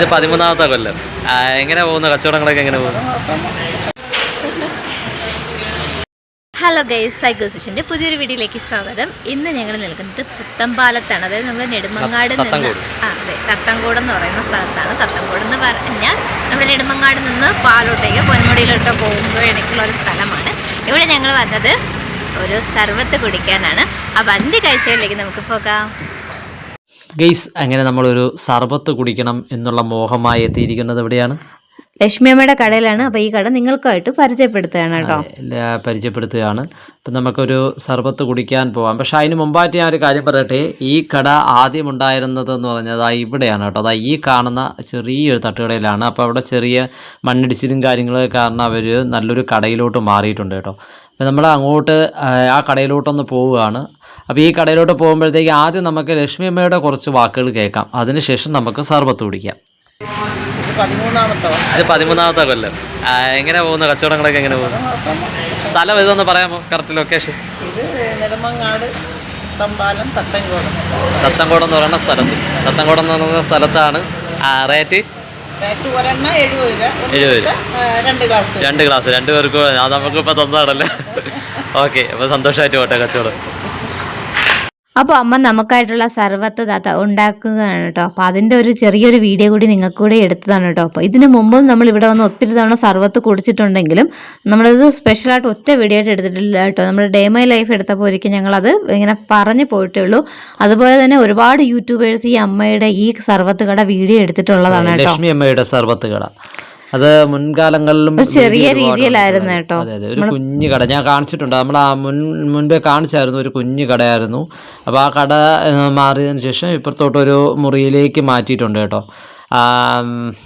ഇത് പതിമൂന്നാമത്തെ കൊല്ലം. എങ്ങനെ പോകുന്നു? കച്ചവടങ്ങളൊക്കെ എങ്ങനെ പോകുന്നു? ഹലോ ഗൈസ് സൈക്കിൾ സ്റ്റേഷന്റെ പുതിയൊരു വീഡിയോയിലേക്ക് സ്വാഗതം. ഇന്ന് ഞങ്ങൾ നിൽക്കുന്നത് പുത്തമ്പാലത്താണ്. അതായത് നമ്മൾ നെടുമങ്ങാട് നിന്ന്. ആ അതെ. തത്തങ്കോട് എന്ന് പറയുന്ന സ്ഥലത്താണ് തത്തങ്കോട് എന്ന് പറഞ്ഞാൽ നമ്മുടെ നെടുമങ്ങാട് നിന്ന് പാലോട്ടേക്ക് പൊന്മുടിയിലോട്ടോ പോകുമ്പോൾ ഇടയ്ക്കുള്ള ഒരു സ്ഥലമാണ്. ഇവിടെ ഞങ്ങൾ വന്നത് ഒരു സർവത്ത് കുടിക്കാനാണ്. ആ വണ്ടി കാഴ്ചകളിലേക്ക് നമുക്ക് പോകാം. ഗെയ്സ് അങ്ങനെ നമ്മളൊരു സർബത്ത് കുടിക്കണം എന്നുള്ള മോഹമായി എത്തിയിരിക്കുന്നത് എവിടെയാണ്? ലക്ഷ്മിയമ്മയുടെ കടയിലാണ്. അപ്പോൾ ഈ കട നിങ്ങൾക്കായിട്ട് പരിചയപ്പെടുത്തുകയാണ് കേട്ടോ. പരിചയപ്പെടുത്തുകയാണ്. അപ്പം നമുക്കൊരു സർബത്ത് കുടിക്കാൻ പോവാം. പക്ഷെ അതിന് മുമ്പായിട്ട് ഞാൻ ഒരു കാര്യം പറയട്ടെ. ഈ കട ആദ്യം ഉണ്ടായിരുന്നത് എന്ന് പറഞ്ഞത് ആ ഇവിടെയാണ് കേട്ടോ. അതാ ഈ കാണുന്ന ചെറിയൊരു തട്ടുകടയിലാണ്. അപ്പോൾ അവിടെ ചെറിയ മണ്ണിടിച്ചിലും കാര്യങ്ങളൊക്കെ കാരണം അവർ നല്ലൊരു കടയിലോട്ട് മാറിയിട്ടുണ്ട് കേട്ടോ. അപ്പോൾ നമ്മൾ അങ്ങോട്ട് ആ കടയിലോട്ടൊന്ന് പോവുകയാണ്. അപ്പോൾ ഈ കടയിലോട്ട് പോകുമ്പോഴത്തേക്ക് ആദ്യം നമുക്ക് ലക്ഷ്മി അമ്മയുടെ കുറച്ച് വാക്കുകൾ കേൾക്കാം. അതിനുശേഷം നമുക്ക് സർബത്ത് കുടിക്കാം ഇത് പതിമൂന്നാമത്തെ കൊല്ലം. എങ്ങനെ പോകുന്നു കച്ചവടങ്ങളൊക്കെ എങ്ങനെ പോകുന്നു സ്ഥലം ഇതൊന്ന് പറയാമോ? കറക്റ്റ് ലൊക്കേഷൻ ഇത് നെടുമങ്ങാട് തമ്പാലം തത്തങ്കോട്. തത്തങ്കോടം എന്ന് പറയുന്ന സ്ഥലത്ത് തത്തങ്കോടം എന്ന് പറയുന്ന സ്ഥലത്താണ് റേറ്റ് രണ്ട് ഗ്ലാസ് രണ്ട് പേർക്ക് അത് നമുക്ക് ഇപ്പം തന്നതാണല്ലേ. ഓക്കെ അപ്പോൾ സന്തോഷമായിട്ട് പോട്ടെ കച്ചവടം. അപ്പോൾ അമ്മ നമുക്കായിട്ടുള്ള സർവത്ത് താത്ത ഉണ്ടാക്കുകയാണ് കേട്ടോ. അപ്പോൾ അതിന്റെ ഒരു ചെറിയൊരു വീഡിയോ കൂടി നിങ്ങൾക്ക് കൂടെ എടുത്തതാണ് കേട്ടോ. അപ്പോൾ ഇതിന് മുമ്പും നമ്മൾ ഇവിടെ വന്ന് ഒത്തിരി തവണ സർവത്ത് കുടിച്ചിട്ടുണ്ടെങ്കിലും നമ്മളിത് സ്പെഷ്യലായിട്ട് ഒറ്റ വീഡിയോ ആയിട്ട് എടുത്തിട്ടില്ല കേട്ടോ. നമ്മൾ ഡേ മൈ ലൈഫ് എടുത്തപ്പോൾ ഒരിക്കൽ ഞങ്ങളത് ഇങ്ങനെ പറഞ്ഞു പോയിട്ടേ ഉള്ളൂ. അതുപോലെ തന്നെ ഒരുപാട് യൂട്യൂബേഴ്സ് ഈ അമ്മയുടെ ഈ സർവത്ത് കട വീഡിയോ എടുത്തിട്ടുള്ളതാണ് കേട്ടോ. ലക്ഷ്മി അമ്മയുടെ സർബത്ത് കട. അത് മുൻകാലങ്ങളിലും ചെറിയ രീതിയിലായിരുന്നു കേട്ടോ. അതെ അതെ. ഒരു കുഞ്ഞു കട. ഞാൻ കാണിച്ചിട്ടുണ്ട്. നമ്മൾ ആ മുൻ മുൻപേ കാണിച്ചായിരുന്നു ഒരു കുഞ്ഞു കടയായിരുന്നു. അപ്പോൾ ആ കട മാറിയതിന് ശേഷം ഇപ്പുറത്തോട്ടൊരു മുറിയിലേക്ക് മാറ്റിയിട്ടുണ്ട് കേട്ടോ.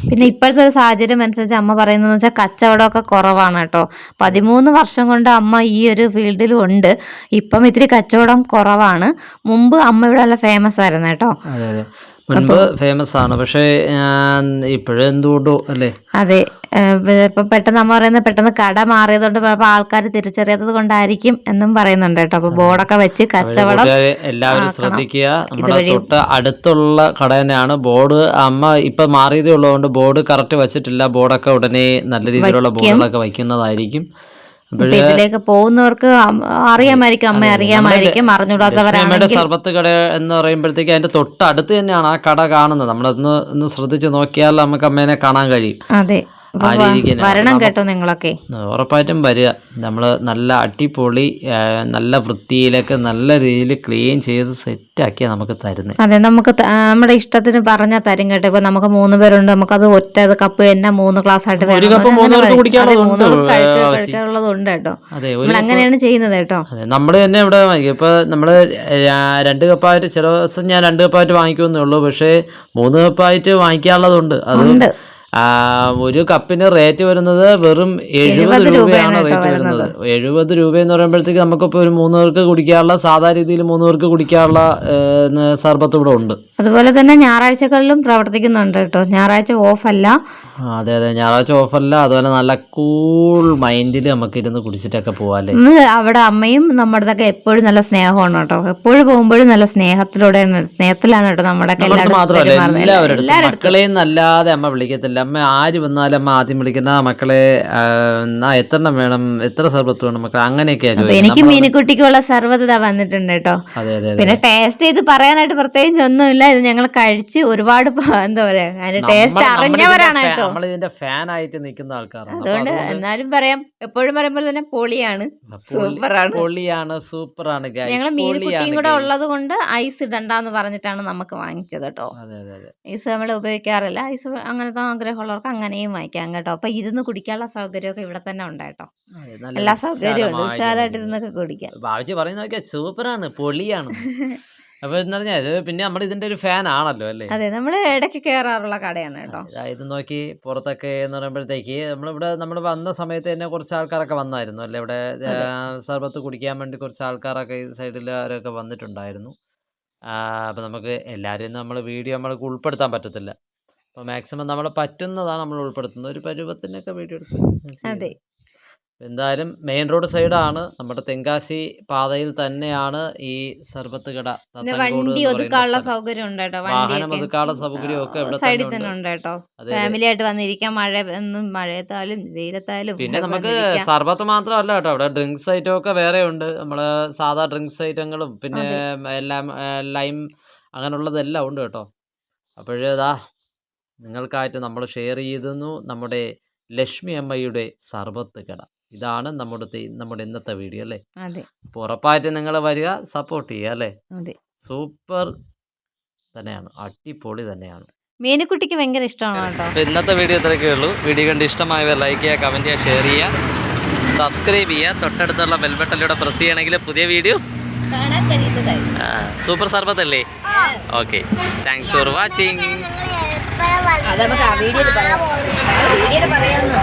പിന്നെ ഇപ്പോഴത്തെ ഒരു സാഹചര്യം അനുസരിച്ച് അമ്മ പറയുന്നത് വെച്ചാൽ കച്ചവടമൊക്കെ കുറവാണ് കേട്ടോ. പതിമൂന്ന് വർഷം കൊണ്ട് അമ്മ ഈ ഒരു ഫീൽഡിൽ ഉണ്ട്. ഇപ്പം ഇത്തിരി കച്ചവടം കുറവാണ്. മുമ്പ് അമ്മ ഇവിടെ നല്ല ഫേമസ് ആയിരുന്നു കേട്ടോ. മുൻപ് ഫേമസ് ആണ്. പക്ഷേ ഇപ്പോഴും എന്തുകൊണ്ടോ അല്ലേ? അതെ. ഇപ്പം പെട്ടെന്ന് അമ്മ പറയുന്നത് പെട്ടെന്ന് കട മാറിയതുകൊണ്ട് ചിലപ്പോൾ ആൾക്കാർ തിരിച്ചറിയാത്തത് കൊണ്ടായിരിക്കും എന്നും പറയുന്നുണ്ട് കേട്ടോ. അപ്പോൾ ബോർഡൊക്കെ വെച്ച് കച്ചവടം എല്ലാവരും ശ്രദ്ധിക്കുക. നമ്മുടെ തൊട്ട് അടുത്തുള്ള കട തന്നെയാണ്. ബോർഡ് അമ്മ ഇപ്പൊ മാറിയതേ ഉള്ളതുകൊണ്ട് ബോർഡ് കറക്റ്റ് വെച്ചിട്ടില്ല. ബോർഡൊക്കെ ഉടനെ നല്ല രീതിയിലുള്ള ബോർഡുകളൊക്കെ വയ്ക്കുന്നതായിരിക്കും. ഇതിലേക്ക് പോകുന്നവർക്ക് അറിയാമായിരിക്കും അമ്മ അറിയാമായിരിക്കും അറിഞ്ഞൂടാത്തവരാണ് അമ്മയുടെ സർബത്ത് കട എന്ന് പറയുമ്പോഴത്തേക്ക് അതിന്റെ തൊട്ടടുത്ത് തന്നെയാണ് ആ കട കാണുന്നത്. നമ്മളൊന്ന് ഒന്ന് ശ്രദ്ധിച്ച് നോക്കിയാൽ നമുക്ക് അമ്മേനെ കാണാൻ കഴിയും. അതെ. ആ രീതിക്ക് വരണം കേട്ടോ നിങ്ങളൊക്കെ. ഉറപ്പായിട്ടും വരിക. നമ്മൾ നല്ല അടിപൊളി നല്ല വൃത്തിയിലൊക്കെ നല്ല രീതിയിൽ ക്ലീൻ ചെയ്ത് സെറ്റാക്കിയാൽ നമുക്ക് തരുന്നത് അതെ നമുക്ക് നമ്മുടെ ഇഷ്ടത്തിന് പറഞ്ഞാൽ തരും കേട്ടോ. ഇപ്പൊ നമുക്ക് മൂന്ന് പേരുണ്ട്. നമുക്കത് ഒറ്റ കപ്പ് തന്നെ മൂന്ന് ഗ്ലാസ് ആയിട്ട് കഴിക്കാനുള്ളതുണ്ട് കേട്ടോ. നമ്മൾ അങ്ങനെയാണ് ചെയ്യുന്നത് കേട്ടോ. നമ്മൾ തന്നെ ഇവിടെ ഇപ്പൊ നമ്മൾ രണ്ട് കപ്പായിട്ട് ചില ദിവസം ഞാൻ രണ്ട് കപ്പായിട്ട് വാങ്ങിക്കുമെന്നേ ഉള്ളൂ. പക്ഷേ മൂന്ന് കപ്പായിട്ട് വാങ്ങിക്കാനുള്ളതുണ്ട്. അതുകൊണ്ട് ഒരു കപ്പിന് റേറ്റ് വരുന്നത് വെറും എഴുപത് രൂപയാണ് റേറ്റ് വരുന്നത്. എഴുപത് രൂപ എന്ന് പറയുമ്പോഴത്തേക്ക് നമുക്കിപ്പോൾ ഒരു മൂന്ന് പേർക്ക് കുടിക്കാനുള്ള സാധാ രീതിയിൽ മൂന്ന് പേർക്ക് കുടിക്കാനുള്ള സർബത്ത് ഇവിടെ ഉണ്ട്. അതുപോലെ തന്നെ ഞായറാഴ്ചകളിലും പ്രവർത്തിക്കുന്നുണ്ട് കേട്ടോ. ഞായറാഴ്ച ഓഫ് അല്ല. അതെ അതെ. ഞായറാഴ്ച ഓഫറില്ല അതുപോലെ നല്ല കൂൾ മൈൻഡിൽ നമുക്ക് ഇരുന്ന് കുടിച്ചിട്ടൊക്കെ പോവാല്ലേ? അവിടെ അമ്മയും നമ്മുടെതൊക്കെ എപ്പോഴും നല്ല സ്നേഹമാണ് കേട്ടോ. എപ്പോഴും പോകുമ്പോഴും നല്ല സ്നേഹത്തിലൂടെ സ്നേഹത്തിലാണ് കേട്ടോ നമ്മുടെ മാത്രമല്ല മക്കളെയും അല്ലാതെ അമ്മ വിളിക്കത്തില്ല. അമ്മ ആര് വന്നാലും അമ്മ ആദ്യം വിളിക്കുന്ന "ആ മക്കളെ ആ, എത്ര എണ്ണം വേണം എത്ര സർബത്ത് വേണം മക്കളെ അങ്ങനെയൊക്കെയാണ് എനിക്ക് മീനുക്കുട്ടിക്കുള്ള ഇതാ വന്നിട്ടുണ്ട് കേട്ടോ. പിന്നെ ടേസ്റ്റ് ചെയ്ത് പറയാനായിട്ട് പ്രത്യേകിച്ച് ഒന്നുമില്ല. ഇത് ഞങ്ങൾ കഴിച്ച് ഒരുപാട് എന്താ പറയാ അതിന്റെ ടേസ്റ്റ് അറിഞ്ഞവരാണ് കേട്ടോ. നമ്മൾ ഇതിന്റെ ഫാൻ ആയിട്ട് നിൽക്കുന്ന ആൾക്കാരാണ്. അതുകൊണ്ട് എന്നാലും പറയാം എപ്പോഴും പറയുമ്പോൾ തന്നെ പൊളിയാണ് സൂപ്പറാണ്. പൊളിയാണ് സൂപ്പറാണ് ഞങ്ങൾ മീൻകുട്ടിയും കൂടെ ഉള്ളത് കൊണ്ട് ഐസ് ഇടണ്ടെന്ന് പറഞ്ഞിട്ടാണ് നമുക്ക് വാങ്ങിച്ചത് കേട്ടോ. ഐസ് നമ്മൾ ഉപയോഗിക്കാറില്ല. ഐസ് അങ്ങനത്തെ ആഗ്രഹമുള്ളവർക്ക് അങ്ങനെയും വാങ്ങിക്കാം കേട്ടോ. അപ്പൊ ഇരുന്ന് കുടിക്കാനുള്ള സൗകര്യമൊക്കെ ഇവിടെ തന്നെ ഉണ്ട് കേട്ടോ. എല്ലാ സൗകര്യവും ഉണ്ട്. ഉഷാറായിട്ട് ഇരുന്നൊക്കെ കുടിക്കാം. ഭാവിച്ച് പറയുന്ന സൂപ്പറാണ് പൊളിയാണ്. അപ്പൊ എന്ന് പറഞ്ഞാൽ ഇത് പിന്നെ നമ്മൾ ഇതിന്റെ ഒരു ഫാൻ ആണല്ലോ അല്ലേ? അതെ നമ്മൾ ഇടയ്ക്ക് കയറാറുള്ള കടയാണ് കേട്ടോ. ഇതാ നോക്കി പുറത്തൊക്കെ എന്ന് പറയുമ്പോഴത്തേക്ക് നമ്മളിവിടെ നമ്മൾ വന്ന സമയത്ത് തന്നെ കുറച്ച് ആൾക്കാരൊക്കെ വന്നായിരുന്നു അല്ലേ? ഇവിടെ സർബത്ത് കുടിക്കാൻ വേണ്ടി കുറച്ച് ആൾക്കാരൊക്കെ ഈ സൈഡിൽ അവരൊക്കെ വന്നിട്ടുണ്ടായിരുന്നു. അപ്പോൾ നമുക്ക് എല്ലാവരെയും നമ്മൾ വീഡിയോ നമ്മൾക്ക് ഉൾപ്പെടുത്താൻ പറ്റത്തില്ല. അപ്പോൾ മാക്സിമം നമ്മൾ പറ്റുന്നതാണ് നമ്മൾ ഉൾപ്പെടുത്തുന്നത്. ഒരു പരുവത്തിനൊക്കെ വീഡിയോ എടുത്ത്. അതെ. എന്തായാലും മെയിൻ റോഡ് സൈഡാണ്. നമ്മുടെ തെങ്കാശി പാതയിൽ തന്നെയാണ് ഈ സർബത്ത് കട പിന്നെ വണ്ടി ഒതുക്കാനുള്ള. സൗകര്യം ഉണ്ട് കേട്ടോ വാഹനം ഒതുക്കാനുള്ള സൗകര്യമൊക്കെ ഇവിടെ സൈഡിൽ തന്നെ ഉണ്ട് കേട്ടോ. ഫാമിലി ആയിട്ട് വന്നിരിക്കാൻ മഴ ഒന്നും മഴയത്തായാലും വെയിലത്തായാലും പിന്നെ നമുക്ക്. സർബത്ത് മാത്രമല്ല കേട്ടോ അവിടെ ഡ്രിങ്ക്സ് ഐറ്റം ഒക്കെ വേറെ ഉണ്ട്. നമ്മൾ സാധാ ഡ്രിങ്ക്സ് ഐറ്റങ്ങളും പിന്നെ എല്ലാം ലൈം അങ്ങനെയുള്ളതെല്ലാം ഉണ്ട് കേട്ടോ. അപ്പോഴേതാ നിങ്ങൾക്കായിട്ട് നമ്മൾ ഷെയർ ചെയ്തുന്നു നമ്മുടെ ലക്ഷ്മി അമ്മയുടെ സർബത്ത് കട. ഇതാണ് നമ്മുടെ നമ്മുടെ ഇന്നത്തെ വീഡിയോ അല്ലേ? അതെ. അപ്പോൾ ഉറപ്പായിട്ട് നിങ്ങൾ വരിക സപ്പോർട്ട് ചെയ്യുക അല്ലേ? അതെ. സൂപ്പർ തന്നെയാണ് അടിപൊളി തന്നെയാണ്. മേനുക്കുട്ടിക്ക് ഭയങ്കര ഇഷ്ടമാണ് കേട്ടോ. ഇന്നത്തെ വീഡിയോ ഇത്രയൊക്കെ ഉള്ളൂ. വീഡിയോ കണ്ട് ഇഷ്ടമായവർ ലൈക്ക് ചെയ്യുക കമന്റ് ചെയ്യുക ഷെയർ ചെയ്യുക സബ്സ്ക്രൈബ് ചെയ്യുക. തൊട്ടടുത്തുള്ള ബെൽബട്ടനിലൂടെ പ്രസ് ചെയ്യണമെങ്കിൽ പുതിയ വീഡിയോ സൂപ്പർ സർബത്തല്ലേ? ഓക്കെ താങ്ക്സ് ഫോർ വാച്ചിങ് അത് നമുക്ക് ആ വീഡിയോയിൽ പറയാം. വീഡിയോയിൽ പറയാമെന്നോ